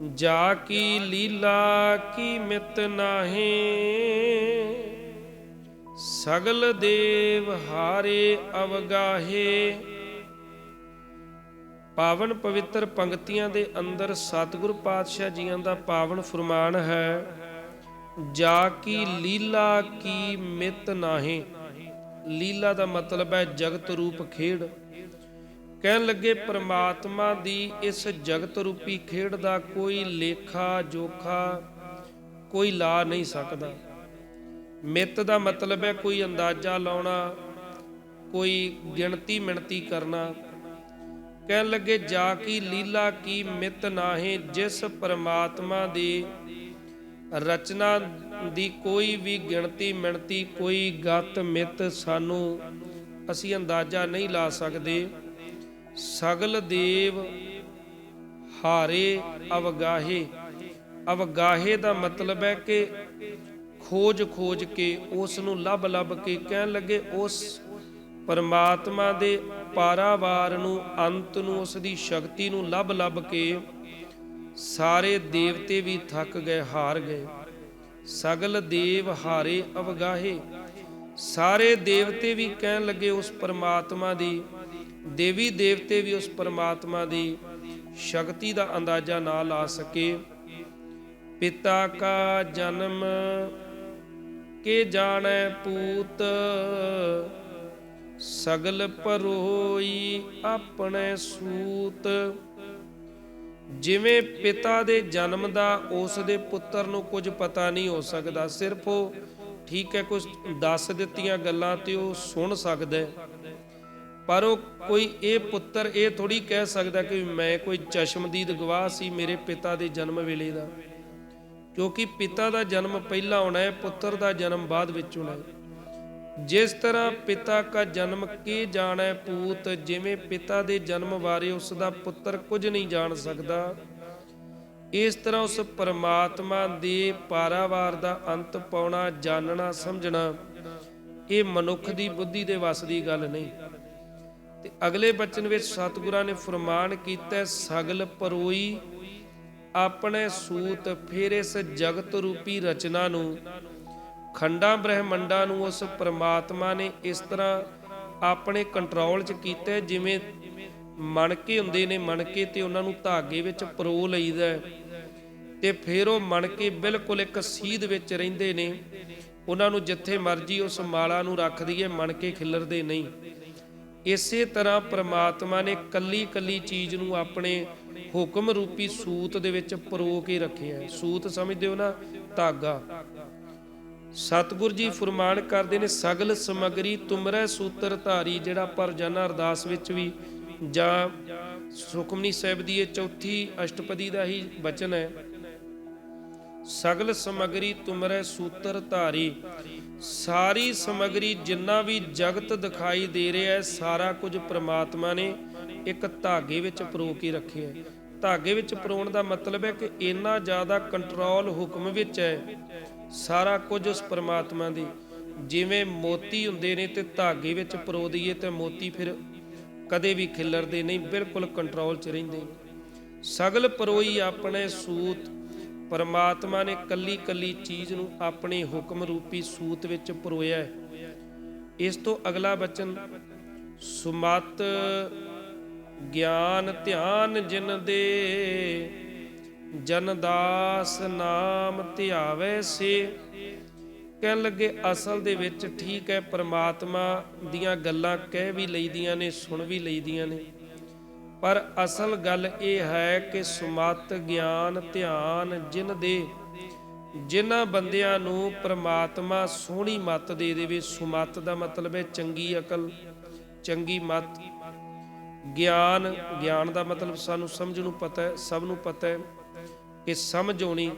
ਜਾ ਕੀ ਲੀਲਾ ਕੀ ਮਿਤ ਨਾਹੀ, ਸਗਲ ਦੇਵ ਹਾਰੇ ਅਵਗਾਹੇ। ਪਾਵਨ ਪਵਿੱਤਰ ਪੰਕਤੀਆਂ ਦੇ ਅੰਦਰ ਸਤਿਗੁਰ ਪਾਤਸ਼ਾਹ ਜੀਆਂ ਦਾ ਪਾਵਨ ਫਰਮਾਨ ਹੈ, ਜਾ ਕੀ ਲੀਲਾ ਕੀ ਮਿਤ ਨਾਹੀ। ਲੀਲਾ ਦਾ ਮਤਲਬ ਹੈ ਜਗਤ ਰੂਪ ਖੇਡ। ਕਹਿਣ ਲੱਗੇ, ਪ੍ਰਮਾਤਮਾ ਦੀ ਇਸ ਜਗਤ ਰੂਪੀ ਖੇਡ ਦਾ ਕੋਈ ਲੇਖਾ ਜੋਖਾ ਕੋਈ ਲਾ ਨਹੀਂ ਸਕਦਾ। ਮਿੱਤ ਦਾ ਮਤਲਬ ਹੈ ਕੋਈ ਅੰਦਾਜ਼ਾ ਲਾਉਣਾ, ਕੋਈ ਗਿਣਤੀ ਮਿਣਤੀ ਕਰਨਾ। ਕਹਿਣ ਲੱਗੇ, ਜਾ ਕੀ ਲੀਲਾ ਕੀ ਮਿੱਤ ਨਾਹੀ, ਜਿਸ ਪਰਮਾਤਮਾ ਦੀ ਰਚਨਾ ਦੀ ਕੋਈ ਵੀ ਗਿਣਤੀ ਮਿਣਤੀ ਕੋਈ ਗਤ ਮਿੱਤ ਸਾਨੂੰ ਅਸੀਂ ਅੰਦਾਜ਼ਾ ਨਹੀਂ ਲਾ ਸਕਦੇ। ਸਗਲ ਦੇਵ ਹਾਰੇ ਅਵਗਾਹੇ। ਅਵਗਾਹੇ ਦਾ ਮਤਲਬ ਹੈ ਕਿ ਖੋਜ ਖੋਜ ਕੇ ਉਸ ਨੂੰ ਲੱਭ ਲੱਭ ਕੇ ਕਹਿਣ ਲੱਗੇ, ਉਸ ਪਰਮਾਤਮਾ ਦੇ ਪਾਰਾਵਾਰ ਨੂੰ, ਅੰਤ ਨੂੰ ਉਸ ਦੀ ਸ਼ਕਤੀ ਨੂੰ ਲੱਭ ਲੱਭ ਕੇ ਸਾਰੇ ਦੇਵਤੇ ਵੀ ਥੱਕ ਗਏ, ਹਾਰ ਗਏ। ਸਗਲ ਦੇਵ ਹਾਰੇ ਅਵਗਾਹੇ। ਸਾਰੇ ਦੇਵਤੇ ਵੀ ਕਹਿਣ ਲੱਗੇ, ਉਸ ਪਰਮਾਤਮਾ ਦੀ ਦੇਵੀ ਦੇਵਤੇ ਵੀ ਉਸ ਪਰਮਾਤਮਾ ਦੀ ਸ਼ਕਤੀ ਦਾ ਅੰਦਾਜ਼ਾ ਨਾ ਲਾ ਸਕੇ। ਪਿਤਾ ਕਾ ਜਨਮ ਕੇ ਜਾਣੈ ਪੂਤ, ਸਗਲ ਪਰੋਈ ਆਪਣੇ ਸੂਤ। ਜਿਵੇਂ ਪਿਤਾ ਦੇ ਜਨਮ ਦਾ, ਉਸ ਦੇ ਪੁੱਤਰ ਨੂੰ ਕੁਝ ਪਤਾ ਨਹੀਂ ਹੋ ਸਕਦਾ। ਸਿਰਫ ਉਹ ਠੀਕ ਹੈ, ਕੁਝ ਦੱਸ ਦਿੱਤੀਆਂ ਗੱਲਾਂ ਤੇ ਉਹ ਸੁਣ ਸਕਦਾ ਹੈ। ਪਰ ਉਹ ਕੋਈ ਇਹ ਪੁੱਤਰ ਇਹ ਥੋੜੀ ਕਹਿ ਸਕਦਾ ਕਿ ਮੈਂ ਕੋਈ ਚਸ਼ਮਦੀਦ ਗਵਾਹ ਸੀ ਮੇਰੇ ਪਿਤਾ ਦੇ ਜਨਮ ਵੇਲੇ ਦਾ। ਕਿਉਂਕਿ ਪਿਤਾ ਦਾ ਜਨਮ ਪਹਿਲਾਂ ਹੋਣਾ ਹੈ, ਪੁੱਤਰ ਦਾ ਜਨਮ ਬਾਅਦ ਵਿੱਚ ਹੋਣਾ ਹੈ। ਜਿਸ ਤਰ੍ਹਾਂ ਪਿਤਾ ਕਾ ਜਨਮ ਕੀ ਜਾਣੈ ਪੂਤ, ਜਿਵੇਂ ਪਿਤਾ ਦੇ ਜਨਮ ਬਾਰੇ ਉਸ ਦਾ ਪੁੱਤਰ ਕੁਝ ਨਹੀਂ ਜਾਣ ਸਕਦਾ, ਇਸ ਤਰ੍ਹਾਂ ਉਸ ਪਰਮਾਤਮਾ ਦੇ ਪਾਰਾਵਾਰ ਦਾ ਅੰਤ ਪਾਉਣਾ, ਜਾਣਨਾ, ਸਮਝਣਾ, ਇਹ ਮਨੁੱਖ ਦੀ ਬੁੱਧੀ ਦੇ ਵੱਸ ਦੀ ਗੱਲ ਨਹੀਂ। ਤੇ ਅਗਲੇ ਬਚਨ ਵਿੱਚ ਸਤਿਗੁਰਾਂ ਨੇ ਫਰਮਾਨ ਕੀਤਾ, ਸਗਲ ਪਰੋਈ ਆਪਣੇ ਸੂਤ ਫਿਰ ਇਸ ਜਗਤ ਰੂਪੀ ਰਚਨਾ ਨੂੰ। ਖੰਡਾਂ ਬ੍ਰਹਿਮੰਡਾਂ ਨੂੰ ਉਸ ਪ੍ਰਮਾਤਮਾ ਨੇ ਇਸ ਤਰ੍ਹਾਂ ਆਪਣੇ ਕੰਟਰੋਲ 'ਚ ਕੀਤਾ, ਜਿਵੇਂ ਮਣਕੇ ਹੁੰਦੇ ਨੇ ਮਣਕੇ ਤੇ ਉਹਨਾਂ ਨੂੰ ਧਾਗੇ ਵਿੱਚ ਪਰੋ ਲਈਦਾ ਹੈ। ਤੇ ਫਿਰ ਉਹ ਮਣਕੇ ਬਿਲਕੁਲ ਇੱਕ ਸੀਧ ਵਿੱਚ ਰਹਿੰਦੇ ਨੇ। ਉਹਨਾਂ ਨੂੰ ਜਿੱਥੇ ਮਰਜ਼ੀ ਉਸ ਮਾਲਾ ਨੂੰ ਰੱਖ ਦਈਏ ਮਣਕੇ ਖਿਲਰਦੇ ਨਹੀਂ। ਇਸੇ ਤਰ੍ਹਾਂ ਪ੍ਰਮਾਤਮਾ ਨੇ ਕੱਲੀ ਕੱਲੀ ਚੀਜ਼ ਨੂੰ ਆਪਣੇ ਹੁਕਮ ਰੂਪੀ ਸੂਤ ਦੇ ਵਿੱਚ ਪਰੋ ਕੇ ਰੱਖਿਆ ਸੂਤ ਸਮਝਦੇ ਹੋ ਨਾ? ਧਾਗਾ। ਸਤਿਗੁਰ ਜੀ ਫਰਮਾਨ ਕਰਦੇ ਨੇ, ਸਗਲ ਸਮਗਰੀ ਤੁਮਰੇ ਸੂਤਰ ਧਾਰੀ ਜਿਹੜਾ ਪਰ ਜਨ ਅਰਦਾਸ ਵਿੱਚ ਵੀ ਜਾਂ ਸੁਖਮਨੀ ਸਾਹਿਬ ਦੀ ਇਹ ਚੌਥੀ ਅਸ਼ਟਪਦੀ ਦਾ ਹੀ ਬਚਨ ਹੈ। ਸਗਲ ਸਮਗਰੀ ਤੁਮਰੇ ਸੂਤਰ ਧਾਰੀ। ਸਾਰੀ ਸਮਗਰੀ ਜਿੰਨਾ ਵੀ ਜਗਤ ਦਿਖਾਈ ਦੇ ਰਿਹਾ ਹੈ, ਸਾਰਾ ਕੁਝ ਪ੍ਰਮਾਤਮਾ ਨੇ ਇੱਕ ਧਾਗੇ ਵਿੱਚ ਪਰੋ ਕੇ ਰੱਖਿਆ ਹੈ। ਧਾਗੇ ਵਿੱਚ ਪਰੋਣ ਦਾ ਮਤਲਬ ਹੈ ਕਿ ਇੰਨਾ ਜ਼ਿਆਦਾ ਕੰਟਰੋਲ ਹੁਕਮ ਵਿੱਚ ਹੈ, ਸਾਰਾ ਕੁਝ ਉਸ ਪਰਮਾਤਮਾ ਦੀ। ਜਿਵੇਂ ਮੋਤੀ ਹੁੰਦੇ ਨੇ ਤੇ ਧਾਗੇ ਵਿੱਚ ਪਰੋ ਦਈਏ ਤੇ ਮੋਤੀ ਫਿਰ ਕਦੇ ਵੀ ਖਿਲਰਦੇ ਨਹੀਂ, ਬਿਲਕੁਲ ਕੰਟਰੋਲ 'ਚ ਰਹਿੰਦੇ ਸਗਲ ਪਰੋਈ ਆਪਣੇ ਸੂਤ ਪਰਮਾਤਮਾ ਨੇ ਕੱਲੀ ਕੱਲੀ ਚੀਜ਼ ਨੂੰ ਆਪਣੇ ਹੁਕਮ ਰੂਪੀ ਸੂਤ ਵਿੱਚ ਪਰੋਇਆ ਹੈ। ਇਸ ਤੋਂ ਅਗਲਾ ਬਚਨ, ਸੁਮਤ ਗਿਆਨ ਧਿਆਨ ਜਿਨ ਦੇ, ਜਨ ਦਾਸ ਨਾਮ ਧਿਆਵੇ ਸੇ। ਕਹਿਣ ਲੱਗੇ ਅਸਲ ਦੇ ਵਿੱਚ ਠੀਕ ਹੈ, ਪ੍ਰਮਾਤਮਾ ਦੀਆਂ ਗੱਲਾਂ ਕਹਿ ਵੀ ਲਈਦੀਆਂ ਨੇ, ਸੁਣ ਵੀ ਲਈਦੀਆਂ ਨੇ। ਪਰ ਅਸਲ ਗੱਲ ਇਹ ਹੈ ਕਿ ਸੁਮਤ ਗਿਆਨ ਧਿਆਨ ਜਿਨ ਦੇ, ਜਿਨ੍ਹਾਂ ਬੰਦਿਆਂ ਨੂੰ ਪ੍ਰਮਾਤਮਾ ਸੋਹਣੀ ਮੱਤ ਦੇ ਦੇਵੇ, ਸੁਮਤ ਦਾ ਮਤਲਬ ਹੈ ਚੰਗੀ ਅਕਲ, ਚੰਗੀ ਮੱਤ। ਗਿਆਨ ਗਿਆਨ ਦਾ ਮਤਲਬ ਸਾਨੂੰ ਸਮਝ ਨੂੰ ਪਤਾ ਹੈ, ਸਭ ਨੂੰ ਪਤਾ ਹੈ ਕਿ ਸਮਝ ਹੋਣੀ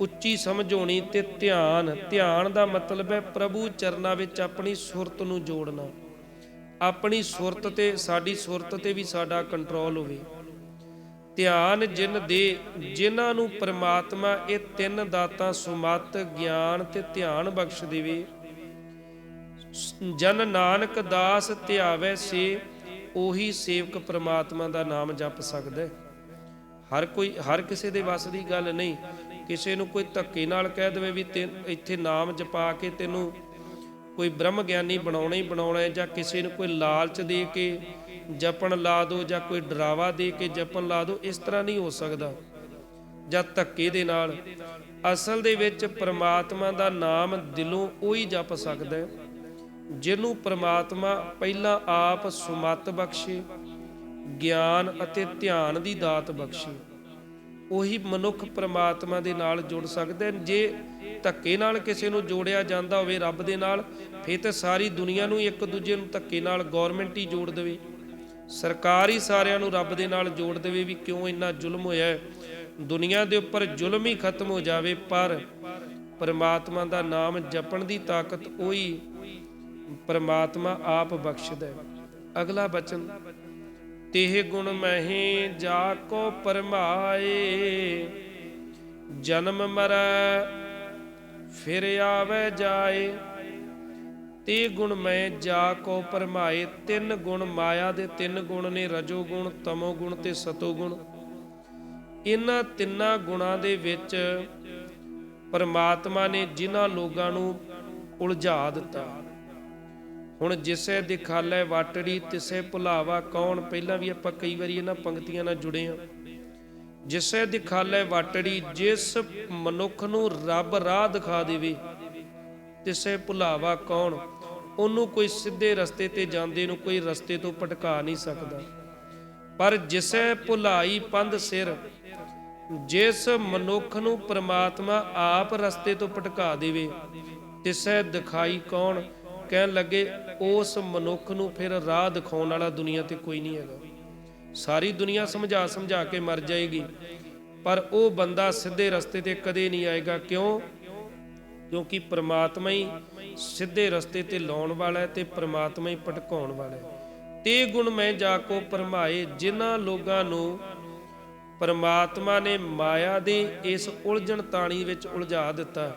ਉੱਚੀ ਸਮਝ ਹੋਣੀ ਤੇ ਧਿਆਨ ਧਿਆਨ ਦਾ ਮਤਲਬ ਹੈ ਪ੍ਰਭੂ ਚਰਨਾਂ ਵਿੱਚ ਆਪਣੀ ਸੁਰਤ ਨੂੰ ਜੋੜਨਾ। ਆਪਣੀ ਸੁਰਤ ਤੇ, ਸਾਡੀ ਸੁਰਤ ਤੇ ਵੀ ਸਾਡਾ ਕੰਟਰੋਲ ਹੋਵੇ। ਧਿਆਨ ਜਿਨ ਦੇ, ਜਿਨ੍ਹਾਂ ਨੂੰ ਪ੍ਰਮਾਤਮਾ ਇਹ ਤਿੰਨ ਦਾਤਾਂ ਸੁਮਤ, ਗਿਆਨ ਤੇ ਧਿਆਨ ਬਖਸ਼ ਦੇਵੇ, ਜਨ ਨਾਨਕ ਦਾਸ ਧਿਆਵੇ ਸੇ, ਉਹੀ ਸੇਵਕ ਪ੍ਰਮਾਤਮਾ ਦਾ ਨਾਮ ਜਪ ਸਕਦਾ ਹੈ। ਹਰ ਕੋਈ, ਹਰ ਕਿਸੇ ਦੇ ਵੱਸ ਦੀ ਗੱਲ ਨਹੀਂ। ਕਿਸੇ ਨੂੰ ਕੋਈ ਧੱਕੇ ਨਾਲ ਕਹਿ ਦੇਵੇ ਵੀ ਤੇ ਇੱਥੇ ਨਾਮ ਜਪਾ ਕੇ ਤੈਨੂੰ ਕੋਈ ਬ੍ਰਹਮ ਗਿਆਨੀ ਬਣਾਉਣਾ ਹੀ ਬਣਾਉਣਾ ਜਾਂ ਕਿਸੇ ਨੂੰ ਕੋਈ ਲਾਲਚ ਦੇ ਕੇ ਜਪਣ ਲਾ ਦੋ ਜਾਂ ਕੋਈ ਡਰਾਵਾ ਦੇ ਕੇ ਜਪਣ ਲਾ ਦੋ ਇਸ ਤਰ੍ਹਾਂ ਨਹੀਂ ਹੋ ਸਕਦਾ। ਜਾਂ ਧੱਕੇ ਦੇ ਨਾਲ। ਅਸਲ ਦੇ ਵਿੱਚ ਪ੍ਰਮਾਤਮਾ ਦਾ ਨਾਮ ਦਿਲੋਂ ਉਹੀ ਜਪ ਸਕਦਾ ਹੈ, ਜਿਹਨੂੰ ਪ੍ਰਮਾਤਮਾ ਪਹਿਲਾਂ ਆਪ ਸੁਮਤ ਬਖਸ਼ੇ, ਗਿਆਨ ਅਤੇ ਧਿਆਨ ਦੀ ਦਾਤ ਬਖਸ਼ੇ। ਉਹੀ ਮਨੁੱਖ ਪ੍ਰਮਾਤਮਾ ਦੇ ਨਾਲ ਜੁੜ ਸਕਦਾ ਜੇ ਧੱਕੇ ਨਾਲ ਕਿਸੇ ਨੂੰ ਜੋੜਿਆ ਜਾਂਦਾ ਹੋਵੇ ਰੱਬ ਦੇ ਨਾਲ, ਫਿਰ ਤਾਂ ਸਾਰੀ ਦੁਨੀਆ ਨੂੰ ਇੱਕ ਦੂਜੇ ਨੂੰ ਧੱਕੇ ਨਾਲ ਗਵਰਨਮੈਂਟ ਹੀ ਜੋੜ ਦੇਵੇ। ਸਰਕਾਰ ਹੀ ਸਾਰਿਆਂ ਨੂੰ ਰੱਬ ਦੇ ਨਾਲ ਜੋੜ ਦੇਵੇ ਵੀ ਕਿਉਂ ਇੰਨਾ ਜ਼ੁਲਮ ਹੋਇਆ ਹੈ। ਦੁਨੀਆ ਦੇ ਉੱਪਰ ਜ਼ੁਲਮ ਹੀ ਖਤਮ ਹੋ ਜਾਵੇ, ਪਰ ਪਰਮਾਤਮਾ ਦਾ ਨਾਮ ਜਪਣ ਦੀ ਤਾਕਤ ਉਹੀ ਪਰਮਾਤਮਾ ਆਪ ਬਖਸ਼ਦਾ ਹੈ। ਅਗਲਾ ਬਚਨ। ਤੇਹ ਗੁਣ ਮਹਿ ਜਾ ਕੋ ਪਰਮਾਏ। ਜਨਮ ਮਰੈ, ਫਿਰ ਆਵੇ ਜਾਏ। ਤੇ ਗੁਣ ਮੈਂ ਜਾ ਕੋ ਪਰਮਾਏ। ਤਿੰਨ ਗੁਣ ਮਾਇਆ ਦੇ ਤਿੰਨ ਗੁਣ ਨੇ, ਰਜੋ ਗੁਣ, ਤਮੋ ਗੁਣ ਤੇ ਸਤੋ ਗੁਣ। ਇਹਨਾਂ ਤਿੰਨਾਂ ਗੁਣਾਂ ਦੇ ਵਿੱਚ ਪਰਮਾਤਮਾ ਨੇ ਜਿਨ੍ਹਾਂ ਲੋਕਾਂ ਨੂੰ ਉਲਝਾ ਦਿੱਤਾ। ਹੁਣ ਜਿਸੇ ਦਿਖਾਲੇ ਵਾਟੜੀ, ਤਿਸੇ ਭੁਲਾਵਾ ਕੌਣ? ਪਹਿਲਾਂ ਵੀ ਆਪਾਂ ਕਈ ਵਾਰੀ ਇਹਨਾਂ ਪੰਕਤੀਆਂ ਨਾਲ ਜੁੜੇ ਆ ਜਿਸੇ ਦਿਖਾਲੇ ਵਾਟੜੀ, ਜਿਸ ਮਨੁੱਖ ਨੂੰ ਰੱਬ ਰਾਹ ਦਿਖਾ ਦੇਵੇ, ਤਿਸੇ ਭੁਲਾਵਾ ਕੌਣ? ਉਹਨੂੰ ਕੋਈ ਸਿੱਧੇ ਰਸਤੇ ਤੇ ਜਾਂਦੇ ਨੂੰ ਕੋਈ ਰਸਤੇ ਤੋਂ ਭਟਕਾ ਨਹੀਂ ਸਕਦਾ। ਪਰ ਜਿਸੇ ਭੁਲਾਈ ਪੰਧ ਸਿਰ, ਜਿਸ ਮਨੁੱਖ ਨੂੰ ਪ੍ਰਮਾਤਮਾ ਆਪ ਰਸਤੇ ਤੋਂ ਭਟਕਾ ਦੇਵੇ, ਤਿਸੇ ਦਿਖਾਈ ਕੌਣ? ਕਹਿਣ ਲੱਗੇ, ਉਸ ਮਨੁੱਖ ਨੂੰ ਫਿਰ ਰਾਹ ਦਿਖਾਉਣ ਵਾਲਾ ਦੁਨੀਆ ਤੇ ਕੋਈ ਨਹੀਂ ਹੈਗਾ। ਸਾਰੀ ਦੁਨੀਆ ਸਮਝਾ ਸਮਝਾ ਕੇ ਮਰ ਜਾਏਗੀ। ਪਰ ਉਹ ਬੰਦਾ ਸਿੱਧੇ ਰਸਤੇ ਤੇ ਕਦੇ ਨਹੀਂ ਆਏਗਾ। ਕਿਉਂ? ਕਿਉਂਕਿ ਪ੍ਰਮਾਤਮਾ ਹੀ ਸਿੱਧੇ ਰਸਤੇ ਤੇ ਲਾਉਣ ਵਾਲਾ ਹੈ ਤੇ ਪ੍ਰਮਾਤਮਾ ਹੀ ਭਟਕਾਉਣ ਵਾਲਾ ਹੈ। ਤੇ ਗੁਣ ਮੈਂ ਜਾ ਕੋ ਪਰਮਾਏ ਜਿਨ੍ਹਾਂ ਲੋਕਾਂ ਨੂੰ ਪਰਮਾਤਮਾ ਨੇ ਮਾਇਆ ਦੇ ਇਸ ਉਲਝਣ ਤਾਣੀ ਵਿੱਚ ਉਲਝਾ ਦਿੱਤਾ।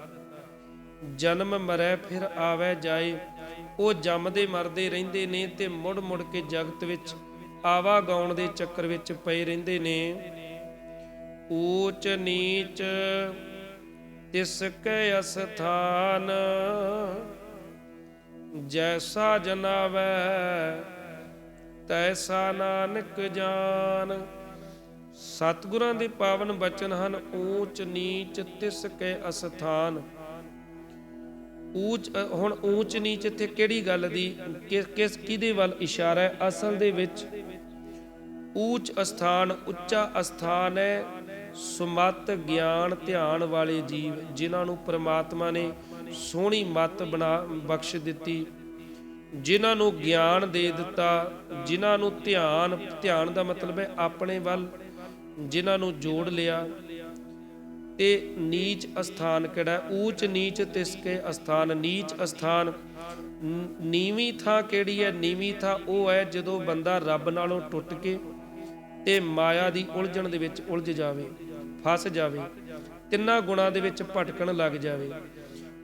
ਜਨਮ ਮਰੈ ਫਿਰ ਆਵੇ ਜਾਏ ਉਹ ਜੰਮਦੇ ਮਰਦੇ ਰਹਿੰਦੇ ਨੇ ਤੇ ਮੁੜ ਮੁੜ ਕੇ ਜਗਤ ਵਿੱਚ ਆਵਾ ਗਾਉਣ ਦੇ ਚੱਕਰ ਵਿੱਚ ਪਏ ਰਹਿੰਦੇ ਨੇ। ਊਚ ਨੀਚ ਤਿਸ ਕੈ ਅਸਥਾਨ, ਜੈਸਾ ਜਨਾਵੈ ਤੈਸਾ ਨਾਨਕ ਜਾਨ। ਸਤਿਗੁਰਾਂ ਦੇ ਪਾਵਨ ਬਚਨ ਹਨ, ਊਚ ਨੀਚ ਤਿਸ ਕੈ ਅਸਥਾਨ। ਊਚ ਹੁਣ ਊਚ ਨੀਚ ਇੱਥੇ ਕਿਹੜੀ ਗੱਲ ਦੀ ਕਿਸ, ਕਿਹਦੇ ਵੱਲ ਇਸ਼ਾਰਾ ਹੈ? ਅਸਲ ਦੇ ਵਿੱਚ ਊਚ ਅਸਥਾਨ, ਉੱਚਾ ਅਸਥਾਨ ਹੈ ਸੁਮਤ ਗਿਆਨ ਧਿਆਨ ਵਾਲੇ ਜੀਵ, ਜਿਨ੍ਹਾਂ ਨੂੰ ਪ੍ਰਮਾਤਮਾ ਨੇ ਸੋਹਣੀ ਮਤ ਬਣਾ, ਬਖਸ਼ ਦਿੱਤੀ। ਜਿਨ੍ਹਾਂ ਨੂੰ ਗਿਆਨ ਦੇ ਦਿੱਤਾ, ਜਿਨ੍ਹਾਂ ਨੂੰ ਧਿਆਨ ਧਿਆਨ ਦਾ ਮਤਲਬ ਹੈ ਆਪਣੇ ਵੱਲ, ਜਿਨ੍ਹਾਂ ਨੂੰ ਜੋੜ ਲਿਆ। ਤੇ ਨੀਚ ਅਸਥਾਨ ਕਿਹੜਾ ਊਚ, ਨੀਚ, ਤਿਸਕੇ ਅਸਥਾਨ, ਨੀਚ ਅਸਥਾਨ। ਨ- ਨੀਵੀਂ ਥਾਂ ਕਿਹੜੀ ਹੈ? ਨੀਵੀਂ ਥਾਂ ਉਹ ਹੈ ਜਦੋਂ ਬੰਦਾ ਰੱਬ ਨਾਲੋਂ ਟੁੱਟ ਕੇ ਤੇ ਮਾਇਆ ਦੀ ਉਲਝਣ ਦੇ ਵਿੱਚ ਉਲਝ ਜਾਵੇ, ਫਸ ਜਾਵੇ, ਤਿੰਨਾਂ ਗੁਣਾਂ ਦੇ ਵਿੱਚ ਭਟਕਣ ਲੱਗ ਜਾਵੇ।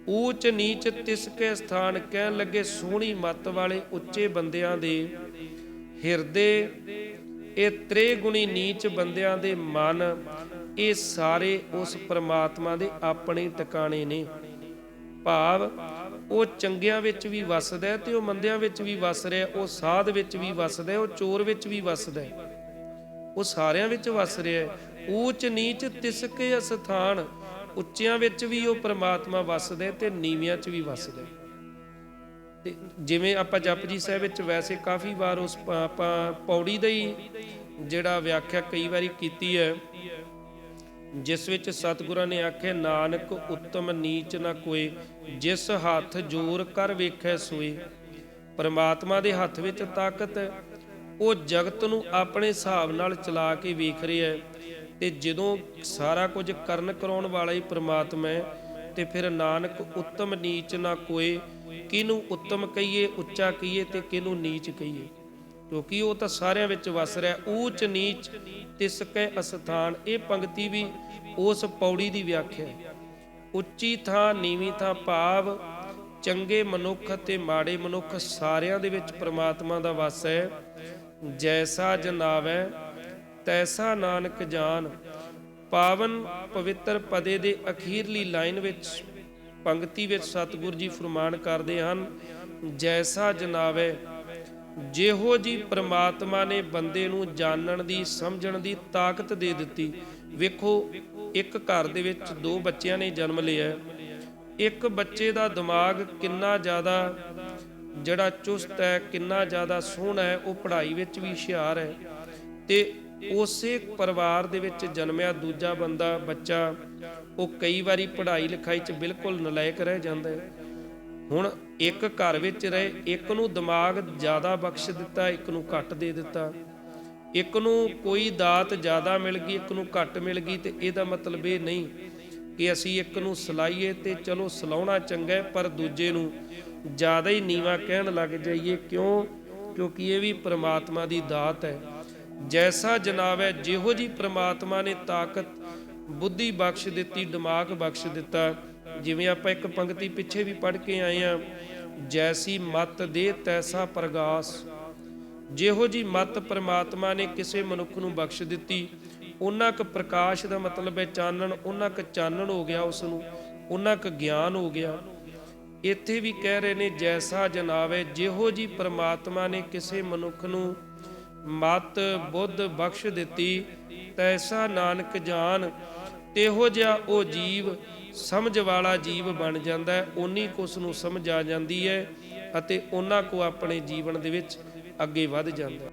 ਊਚ, ਨੀਚ, ਤਿਸਕੇ ਸਥਾਨ ਕਹਿਣ ਲੱਗੇ ਸੋਹਣੀ ਮੱਤ ਵਾਲੇ ਉੱਚੇ ਬੰਦਿਆਂ ਦੇ ਹਿਰਦੇ। ਇਹ ਤ੍ਰੇ ਗੁਣੀ ਨੀਚ ਬੰਦਿਆਂ ਦੇ ਮਨ ਇਹ ਸਾਰੇ ਉਸ ਪ੍ਰਮਾਤਮਾ ਦੇ ਆਪਣੇ ਟਿਕਾਣੇ ਨੇ। ਭਾਵ ਉਹ ਚੰਗਿਆਂ ਵਿੱਚ ਵੀ ਵੱਸਦਾ ਹੈ ਤੇ ਉਹ ਮੰਦਿਆਂ ਵਿੱਚ ਵੀ ਵੱਸ ਰਿਹਾ ਉਹ ਸਾਧ ਵਿੱਚ ਵੀ ਵੱਸਦਾ ਹੈ, ਉਹ ਚੋਰ ਵਿੱਚ ਵੀ ਵੱਸਦਾ ਹੈ। ਉਹ ਸਾਰਿਆਂ ਵਿੱਚ ਵੱਸ ਰਿਹਾ ਹੈ। ਊਚ ਨੀਚ ਤਿਸਕੇ ਅਸਥਾਨ, ਉੱਚਿਆਂ ਵਿੱਚ ਵੀ ਉਹ ਪ੍ਰਮਾਤਮਾ ਵੱਸਦਾ ਹੈ ਤੇ ਨੀਵਿਆਂ 'ਚ ਵੀ ਵੱਸਦਾ ਹੈ। ਤੇ ਜਿਵੇਂ ਆਪਾਂ ਜਪਜੀ ਸਾਹਿਬ ਵਿੱਚ ਵੈਸੇ ਕਾਫੀ ਵਾਰ ਉਸ ਪ- ਆਪਾਂ ਪੌੜੀ ਦਾ ਹੀ ਜਿਹੜਾ ਵਿਆਖਿਆ ਕਈ ਵਾਰੀ ਕੀਤੀ ਹੈ ਜਿਸ ਵਿੱਚ ਸਤਿਗੁਰਾਂ ਨੇ ਆਖਿਆ, ਨਾਨਕ, ਉੱਤਮ, ਨੀਚ ਨਾ ਕੋਏ ਜਿਸ ਹੱਥ ਜੋਰ ਕਰ ਵੇਖੈ ਸੋਏ। ਪਰਮਾਤਮਾ ਦੇ ਹੱਥ ਵਿੱਚ ਤਾਕਤ ਹੈ ਉਹ ਜਗਤ ਨੂੰ ਆਪਣੇ ਹਿਸਾਬ ਨਾਲ ਚਲਾ ਕੇ ਵੇਖ ਰਿਹਾ ਹੈ। ਤੇ ਜਦੋਂ ਸਾਰਾ ਕੁਝ ਕਰਨ ਕਰਾਉਣ ਵਾਲਾ ਹੀ ਪਰਮਾਤਮਾ ਹੈ, ਤੇ ਫਿਰ ਨਾਨਕ, ਉੱਤਮ, ਨੀਚ ਨਾ ਕੋਏ ਕਿਹਨੂੰ ਉੱਤਮ ਕਹੀਏ, ਉੱਚਾ ਕਹੀਏ ਤੇ ਕਿਹਨੂੰ ਨੀਚ ਕਹੀਏ? ਕਿਉਂਕਿ ਉਹ ਤਾਂ ਸਾਰਿਆਂ ਵਿੱਚ ਵਸ ਰਿਹਾ, ਊਚ ਨੀਚ ਤਿਸ ਕੈ ਅਸਥਾਨ, ਇਹ ਪੰਕਤੀ ਵੀ ਉਸ ਪੌੜੀ ਦੀ ਵਿਆਖਿਆ ਹੈ। ਉੱਚੀ ਥਾਂ, ਨੀਵੀਂ ਥਾਂ, ਭਾਵ ਚੰਗੇ ਮਨੁੱਖ ਅਤੇ ਮਾੜੇ ਮਨੁੱਖ ਸਾਰਿਆਂ ਦੇ ਵਿੱਚ ਪ੍ਰਮਾਤਮਾ ਦਾ ਵਾਸ ਹੈ। ਜੈਸਾ ਜਨਾਵੈ, ਤੈਸਾ ਨਾਨਕ ਜਾਨ, ਪਾਵਨ ਪਵਿੱਤਰ ਪਦੇ ਦੇ ਅਖੀਰਲੀ ਲਾਈਨ ਵਿੱਚ, ਪੰਕਤੀ ਵਿੱਚ ਸਤਿਗੁਰੂ ਜੀ ਫਰਮਾਨ ਕਰਦੇ ਹਨ, ਜੈਸਾ ਜਨਾਵੇ ਜਿਹੋ ਜੀ ਪ੍ਰਮਾਤਮਾ ਨੇ ਬੰਦੇ ਨੂੰ ਜਾਣਨ ਦੀ, ਸਮਝਣ ਦੀ ਤਾਕਤ ਦੇ ਦਿੱਤੀ। ਵੇਖੋ, ਇੱਕ ਘਰ ਦੇ ਵਿੱਚ ਦੋ ਬੱਚਿਆਂ ਨੇ ਜਨਮ ਲਿਆ। ਇੱਕ ਬੱਚੇ ਦਾ ਦਿਮਾਗ ਕਿੰਨਾ ਜ਼ਿਆਦਾ ਜਿਹੜਾ ਚੁਸਤ ਹੈ, ਕਿੰਨਾ ਜ਼ਿਆਦਾ ਸੋਹਣਾ ਹੈ, ਉਹ ਪੜ੍ਹਾਈ ਵਿੱਚ ਵੀ ਹੁਸ਼ਿਆਰ ਹੈ। ਤੇ ਉਸੇ ਪਰਿਵਾਰ ਦੇ ਵਿੱਚ ਜਨਮਿਆ ਦੂਜਾ ਬੰਦਾ, ਬੱਚਾ, ਉਹ ਕਈ ਵਾਰੀ ਪੜ੍ਹਾਈ ਲਿਖਾਈ 'ਚ ਬਿਲਕੁਲ ਨਲਾਇਕ ਰਹਿ ਜਾਂਦਾ ਹੈ। ਹੁਣ ਇੱਕ ਘਰ ਵਿੱਚ ਰਹੇ, ਇੱਕ ਨੂੰ ਦਿਮਾਗ ਜ਼ਿਆਦਾ ਬਖਸ਼ ਦਿੱਤਾ, ਇੱਕ ਨੂੰ ਘੱਟ ਦੇ ਦਿੱਤਾ। ਇੱਕ ਨੂੰ ਕੋਈ ਦਾਤ ਜ਼ਿਆਦਾ ਮਿਲ ਗਈ, ਇੱਕ ਨੂੰ ਘੱਟ ਮਿਲ ਗਈ ਤੇ ਇਹਦਾ ਮਤਲਬ ਇਹ ਨਹੀਂ ਕਿ ਅਸੀਂ ਇੱਕ ਨੂੰ ਸਲਾਈਏ ਤੇ ਚਲੋ ਸਲਾਉਣਾ ਚੰਗਾ ਪਰ ਦੂਜੇ ਨੂੰ ਜ਼ਿਆਦਾ ਹੀ ਨੀਵਾ ਕਹਿਣ ਲੱਗ ਜਾਈਏ। ਕਿਉਂ? ਕਿਉਂਕਿ ਇਹ ਵੀ ਪ੍ਰਮਾਤਮਾ ਦੀ ਦਾਤ ਹੈ। ਜੈਸਾ ਜਨਾਬ ਹੈ, ਜਿਹੋ ਜੀ ਪ੍ਰਮਾਤਮਾ ਨੇ ਤਾਕਤ, ਬੁੱਧੀ ਬਖਸ਼ ਦਿੱਤੀ, ਦਿਮਾਗ ਬਖਸ਼ ਦਿੱਤਾ। ਜਿਵੇਂ ਆਪਾਂ ਇੱਕ ਪੰਕਤੀ ਪਿੱਛੇ ਵੀ ਪੜ੍ਹ ਕੇ ਆਏ ਆ ਜੈਸੀ ਮਤ ਦੇ ਤੈਸਾ ਪ੍ਰਗਾਸ। ਜਿਹੋ ਜੀ ਮਤ ਪ੍ਰਮਾਤਮਾ ਨੇ ਕਿਸੇ ਮਨੁੱਖ ਨੂੰ ਬਖਸ਼ ਦਿੱਤੀ, ਉਹਨਾਂ ਕ ਪ੍ਰਕਾਸ਼ ਦਾ ਮਤਲਬ ਹੈ ਚਾਨਣ, ਉਹਨਾਂ ਕ ਚਾਨਣ ਹੋ ਗਿਆ ਉਸ ਨੂੰ ਉਹਨਾਂ ਕ ਗਿਆਨ ਹੋ ਗਿਆ। ਇੱਥੇ ਵੀ ਕਹਿ ਰਹੇ ਨੇ ਜੈਸਾ ਜਨਾਵੇ, ਜਿਹੋ ਜੀ ਪ੍ਰਮਾਤਮਾ ਨੇ ਕਿਸੇ ਮਨੁੱਖ ਨੂੰ ਮਤ ਬੁੱਧ ਬਖਸ਼ ਦਿੱਤੀ, ਤੈਸਾ ਨਾਨਕ ਜਾਨ ਇਹੋ ਜਿਹਾ ਉਹ ਜੀਵ ਸਮਝ ਵਾਲਾ ਜੀਵ ਬਣ ਜਾਂਦਾ ਹੈ ਉਨੀ ਕੁ ਉਸ ਨੂੰ ਸਮਝ ਆ ਜਾਂਦੀ ਹੈ ਅਤੇ ਉਹਨਾਂ ਕੋ ਆਪਣੇ ਜੀਵਨ ਦੇ ਵਿੱਚ ਅੱਗੇ ਵੱਧ ਜਾਂਦਾ ਹੈ।